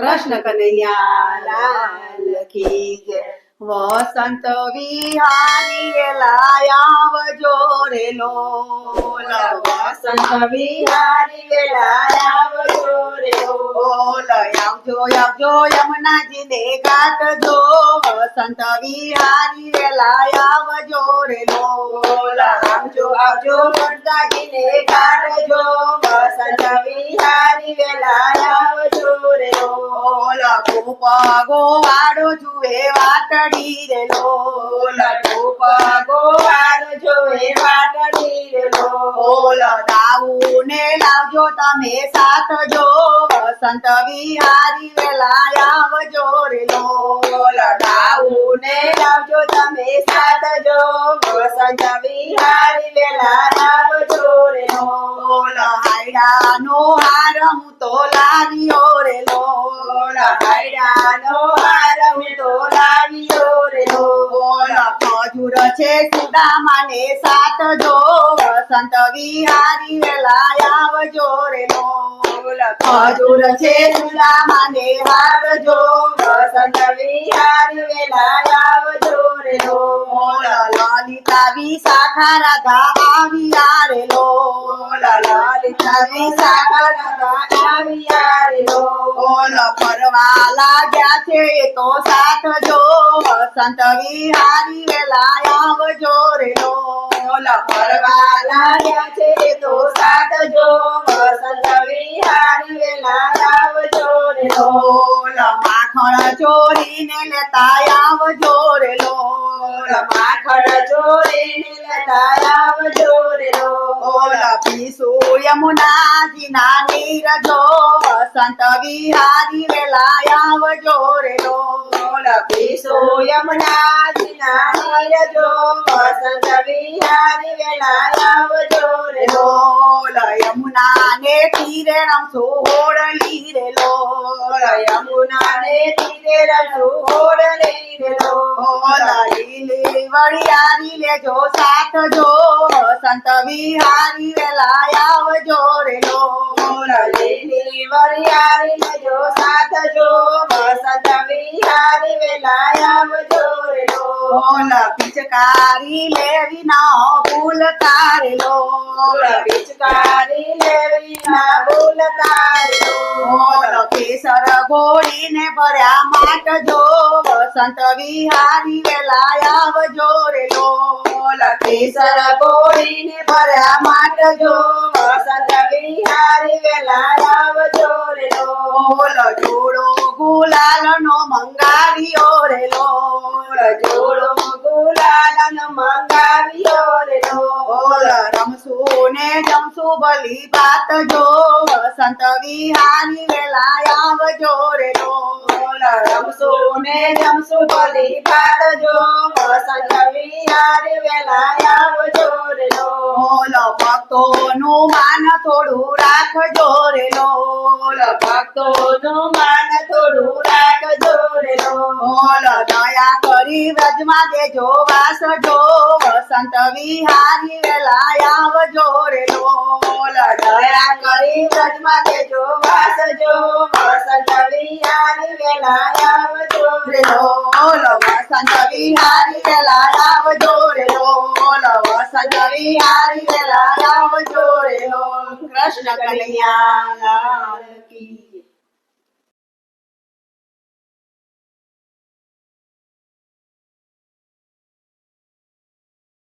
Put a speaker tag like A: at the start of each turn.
A: कृष्ण कन्हैया लाल की जय वसंत विहारी लाया जोरे लो संत विहारी लाया जोरे लो जो जो यमुना जी ने घाट जो संत विहारी लाया जोरे लो जो जो यमुना जी ने घाट जो संत विहारी लाया આગો પાગો આડો જો એ વાત ડી રેલો લાટો પાગો આડો જો એ વાત ડી રેલો ઓલ આવું ને લાવજો તમે સાથ જો વસંત વિહારી વેલા આવજો રેલો ઓલ આવું ને લાવજો તમે સાથ જો વસંત વિહારી લેલા આવજો રેલો હાયડા નો હું છે સુદામા ને સાત જો સંત વિહારી વેલા આવજો રે લોલા મજૂર છે સુદામા ને હાર જો સંત વિહારી વેલા આવજો આરેલો મોલા વિશાખા રાધા આવી આરેલો મોલા વિશાખા રાધા આવી આરેલો મોલા ફરવા લાગ્યા છે તો સાથ જો વસંત વિહારી વેલા આવજો રેલો મોલા ફરવા લાગ્યા છે તો સાથ જો વસંત વિહારી વેલા આવજો રેલો મોલા માખણ ચોરીને લેતા આવજો રે લોલ માખણ ચોરીને લેતા આવજો રે લોલ પીસું યમુનાજી નાની રજો સંત વિહારી વેલા આવજો રે લોલ પીસું યમુનાજી નાની રજો સંત વિહારી વેલા આવજો રે લોલ તીરે રામ સોડલી રે લો યમુના ને તીરે રામ સોડલી રે લો લીલી વળિયારી લેજો સાથ જો સંત વિહારી વેલા આવજો રે લો લીલી વળિયારી લેજો સાથ જો સંત વિહારી વેલા આવજો લોલ પિચકારી લેવી ના ભૂલ તાર લોલ પિચકારી લેવી ના ભૂલ તાર લોલ કેસર ગોળી ને ભર્યા માટ જો સંત વિહારી વેલા આવજો રે લોલ કેસર ગોળી ને ભર્યા માટ જો સંત વિહારી વેલા આવજો રે લોલ જોડો ગુલાલ નો મંગાવ્યો રે લોલ જોડો ભલી વાત જો સંત વિહાની વેલા આવજો રે ઢોલ ભક્તો નું માન થોડું રાખજો રે ઢોલ ભક્તો નું માન હરી વ્રજમાં દેજો વાસ જો વસંત વિહારી વેલા આવજો રે ડોલ દયા કરી વ્રજમાં દેજો વાસ જો વસંત વિહારી વેલા આવજો રે ડોલ વસંત વિહારી વેલા આવજો રે ડોલ વસંત વિહારી વેલા આવજો રે ડોલ કૃષ્ણ કલ્યાણ કી